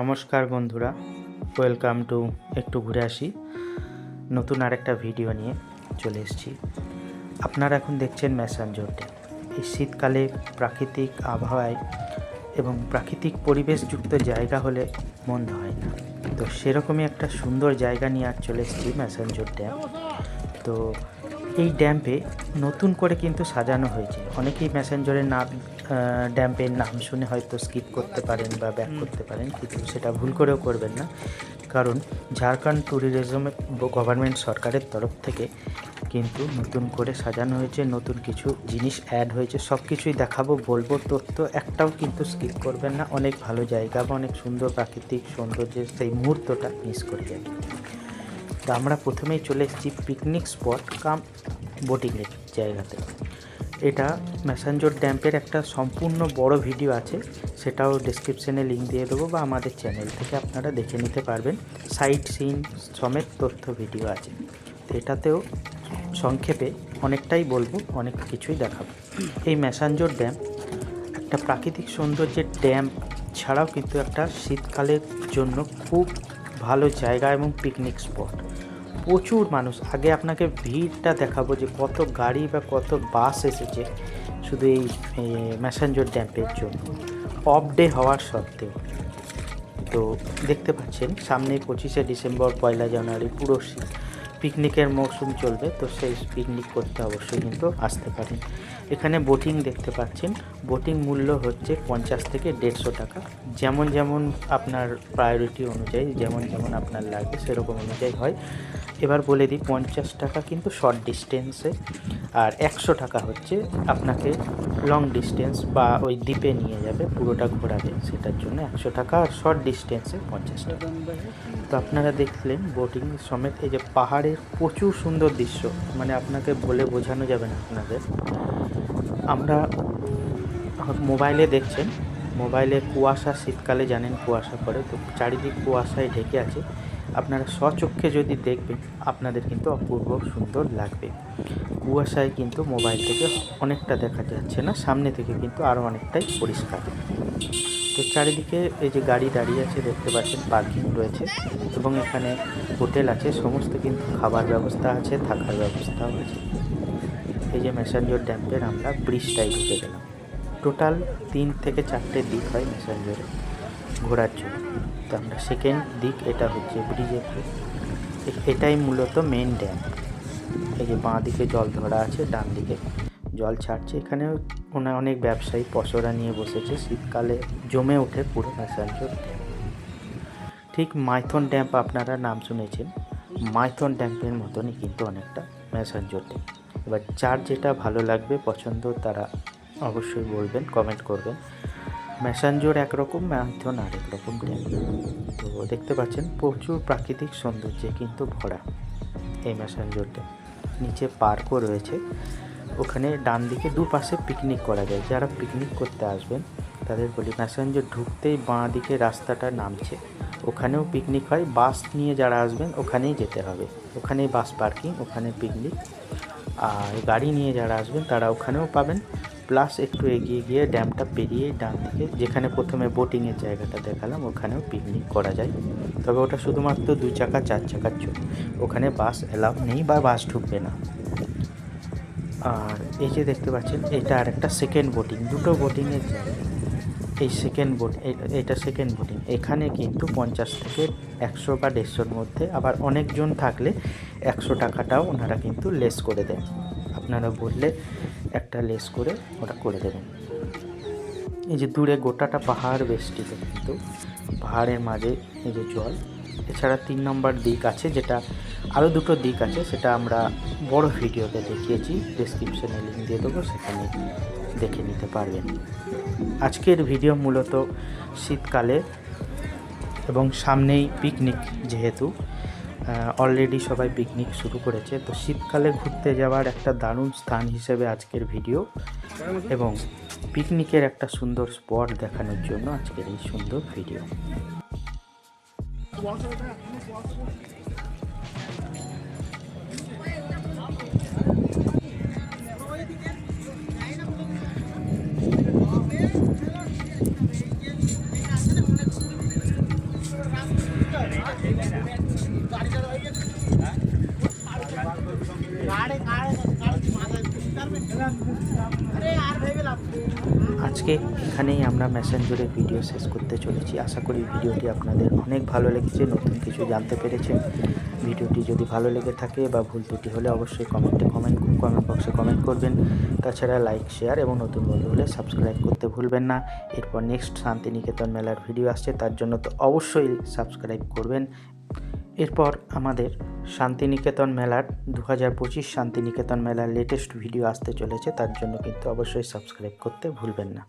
নমস্কার বন্ধুরা। Welcome to একটু ঘুরে আসি। নতুন আরেকটা ভিডিও নিয়ে চলে এসেছি। আপনারা এখন দেখছেন ম্যাসাঞ্জোর এই শীতকালে প্রাকৃতিক আবহাওয়ায় এবং প্রাকৃতিক পরিবেশযুক্ত জায়গা হলে মন্দ হয় না। তো সেরকমই একটা সুন্দর জায়গা নিয়ে আর চলে এসেছি ম্যাসাঞ্জোর ড্যাম তো এই ড্যাম্পে নতুন করে কিন্তু সাজানো হয়েছে। অনেকেই ম্যাসেঞ্জরের নাম ড্যাম্পের নাম শুনে হয়তো স্কিপ করতে পারেন বা ব্যাক করতে পারেন কিন্তু সেটা ভুল করেও করবেন না। কারণ ঝাড়খণ্ড ট্যুরিজম গভর্নমেন্ট সরকারের তরফ থেকে কিন্তু নতুন করে সাজানো হয়েছে নতুন কিছু জিনিস অ্যাড হয়েছে সব কিছুই দেখাবো বলব তথ্য একটাও কিন্তু স্কিপ করবেন না। অনেক ভালো জায়গা বা অনেক সুন্দর প্রাকৃতিক সৌন্দর্যের সেই মুহূর্তটা মিস করে যাবে তো আমরা প্রথমেই চলে এসেছি পিকনিক স্পট কাম বোটিংয়ের জায়গাতে। এটা ম্যাসাঞ্জোর ড্যাম্পের একটা সম্পূর্ণ বড় ভিডিও আছে। সেটাও ডিসক্রিপশনে লিঙ্ক দিয়ে দেবো বা আমাদের চ্যানেল থেকে আপনারা দেখে নিতে পারবেন। সাইট সিন সমেত তথ্য ভিডিও আছে। এটাতেও সংক্ষেপে অনেকটাই বলব, অনেক কিছুই দেখাবো। এই ম্যাসাঞ্জোর ড্যাম একটা প্রাকৃতিক সৌন্দর্যের ড্যাম ছাড়াও কিন্তু একটা শীতকালের জন্য খুব ভালো জায়গা এবং পিকনিক স্পট প্রচুর মানুষ। আগে আপনাকে ভিড়টা দেখাবো যে কত গাড়ি বা কত বাস এসেছে শুধু এই ম্যাসাঞ্জোর ড্যাম্পের জন্য। অফ ডে হওয়ার সত্ত্বেও। তো দেখতে পাচ্ছেন, সামনে পঁচিশে ডিসেম্বর, পয়লা জানুয়ারি, পুরো পিকনিকের মৌসুম চলবে, তো সেই পিকনিক করতে অবশ্যই কিন্তু আসতে পারেন। এখানে বোটিং দেখতে পাচ্ছেন বোটিং মূল্য হচ্ছে পঞ্চাশ থেকে দেড়শো টাকা। যেমন যেমন আপনার প্রায়োরিটি অনুযায়ী, যেমন যেমন আপনার লাগে, সেরকম অনুযায়ী হয়। এবার বলে দিই, পঞ্চাশ টাকা কিন্তু শর্ট ডিস্টেন্সে আর একশো টাকা হচ্ছে আপনাকে লং ডিস্টেন্স বা ওই দ্বীপে নিয়ে যাবে, পুরোটা ঘোরাবে। সেটার জন্য একশো টাকা, আর শর্ট ডিস্টেন্সে পঞ্চাশ টাকা। তো আপনারা দেখলেন বোটিং সমেত এই যে পাহাড়ের প্রচুর সুন্দর দৃশ্য। মানে আপনাকে বলে বোঝানো যাবে না আপনাদের। আমরা মোবাইলে দেখছেন। মোবাইলে কুয়াশা, শীতকালে জানেন কুয়াশা পড়ে, তো চারিদিক কুয়াশায় ঢেকে আছে। আপনারা স্বচক্ষে যদি দেখবেন, আপনাদের কিন্তু অপূর্ব সুন্দর লাগবে। কুয়াশায় কিন্তু মোবাইল থেকে অনেকটা দেখা যাচ্ছে না, সামনে থেকে কিন্তু আরও অনেকটাই পরিষ্কার। তো চারিদিকে এই যে গাড়ি দাঁড়িয়ে আছে, দেখতে পাচ্ছেন পার্কিং রয়েছে এবং এখানে হোটেল আছে, সমস্ত কিন্তু খাবার ব্যবস্থা আছে, থাকার ব্যবস্থাও আছে। এই যে ম্যাসাঞ্জোর ড্যাম্পের আমরা ব্রিজটাই ঢুকে গেলাম। টোটাল তিন থেকে চারটে দিক হয় ম্যাসাঞ্জোরে ঘোরার জন্য। তো আমরা সেকেন্ড দিক, এটা হচ্ছে ব্রিজের এটাই মূলত মেন ড্যাম এই যে বাঁ দিকে জল ধরা আছে, ডান দিকে জল ছাড়ছে। এখানেও ওনার অনেক ব্যবসায়ী পশরা নিয়ে বসেছে। শীতকালে জমে ওঠে পুরো ম্যাসাঞ্জোর ড্যাম ঠিক মাইথন ড্যাম্প আপনারা নাম শুনেছেন। মাইথন ড্যাম্পের মতনই কিন্তু অনেকটা ম্যাসাঞ্জোর ড্যাম এবার যার যেটা ভালো লাগবে, পছন্দ তারা অবশ্যই বলবেন কমেন্ট করবেন। ম্যাসাঞ্জোর একরকম ম্যাথন আরেক রকম তো দেখতে পাচ্ছেন, প্রচুর প্রাকৃতিক সৌন্দর্যে কিন্তু ভরা এই ম্যাসাঞ্জোর ড্যাম নিচে পার্কও রয়েছে। ওখানে ডান দিকে দুপাশে পিকনিক করা যায়। যারা পিকনিক করতে আসবেন, তাদের বলি ম্যাসাঞ্জোর ঢুকতেই বাঁ দিকে রাস্তাটা নামছে। ওখানেও পিকনিক হয়। বাস নিয়ে যারা আসবেন, ওখানেই যেতে হবে। ওখানেই বাস পার্কিং ওখানে পিকনিক আর গাড়ি নিয়ে যারা আসবেন, তারা ওখানেও পাবেন। প্লাস একটু এগিয়ে গিয়ে ড্যামটা পেরিয়ে ডান দিকে, যেখানে প্রথমে বোটিংয়ের জায়গাটা দেখালাম, ওখানেও পিকনিক করা যায়। তবে ওটা শুধুমাত্র দু চাকা, চার চাকার জন্য। ওখানে বাস অ্যালাউ নেই বা বাস ঢুকবে না। আর এই যে দেখতে পাচ্ছেন, এটা আর একটা সেকেন্ড বোটিং দুটো বোটিংয়ের জায়গা। এই সেকেন্ড বোট এটা সেকেন্ড বোটিং এখানে কিন্তু পঞ্চাশ থেকে একশো বা দেড়শোর মধ্যে আবার অনেকজন থাকলে একশো টাকাটাও ওনারা কিন্তু লেস করে দেন। আপনারা বললে একটা লেস করে ওটা করে দেবেন। এই যে দূরে গোটাটা পাহাড় বেষ্টিত কিন্তু, পাহাড়ের মাঝে এই যে জল, এছাড়া তিন নম্বর দিক আছে যেটা আরও দুটো দিক আছে, সেটা আমরা বড় ভিডিওতে দেখিয়েছি ডিসক্রিপশনে লিঙ্ক দিয়ে দেবো, সেখানে দেখে নিতে পারবেন। আজকের ভিডিও মূলত শীতকালে এবং সামনেই পিকনিক যেহেতু অলরেডি সবাই পিকনিক শুরু করেছে। তো শীতকালে ঘুরতে যাওয়ার একটা দারুণ স্থান হিসেবে আজকের ভিডিও এবং পিকনিকের একটা সুন্দর স্পট দেখানোর জন্য আজকের এই সুন্দর ভিডিও আজকে এখানেই আমরা মেসেঞ্জরে ভিডিও শেষ করতে চলেছি। আশা করি ভিডিওটি আপনাদের অনেক ভালো লেগেছে, নতুন কিছু জানতে পেরেছেন। ভিডিওটি যদি ভালো লেগে থাকে বা ভুল ত্রুটি হলে অবশ্যই কমেন্টে কমেন্ট কমেন্ট বক্সে কমেন্ট করবেন। তাছাড়া লাইক, শেয়ার এবং নতুন বন্ধু হলে সাবস্ক্রাইব করতে ভুলবেন না। এরপর নেক্সট শান্তিনিকেতন মেলার ভিডিও আসছে, তার জন্য তো অবশ্যই সাবস্ক্রাইব করবেন। এরপর আমাদের শান্তিনিকেতন মেলার দু হাজার পঁচিশ শান্তিনিকেতন মেলার লেটেস্ট ভিডিও আসতে চলেছে, তার জন্য কিন্তু অবশ্যই সাবস্ক্রাইব করতে ভুলবেন না।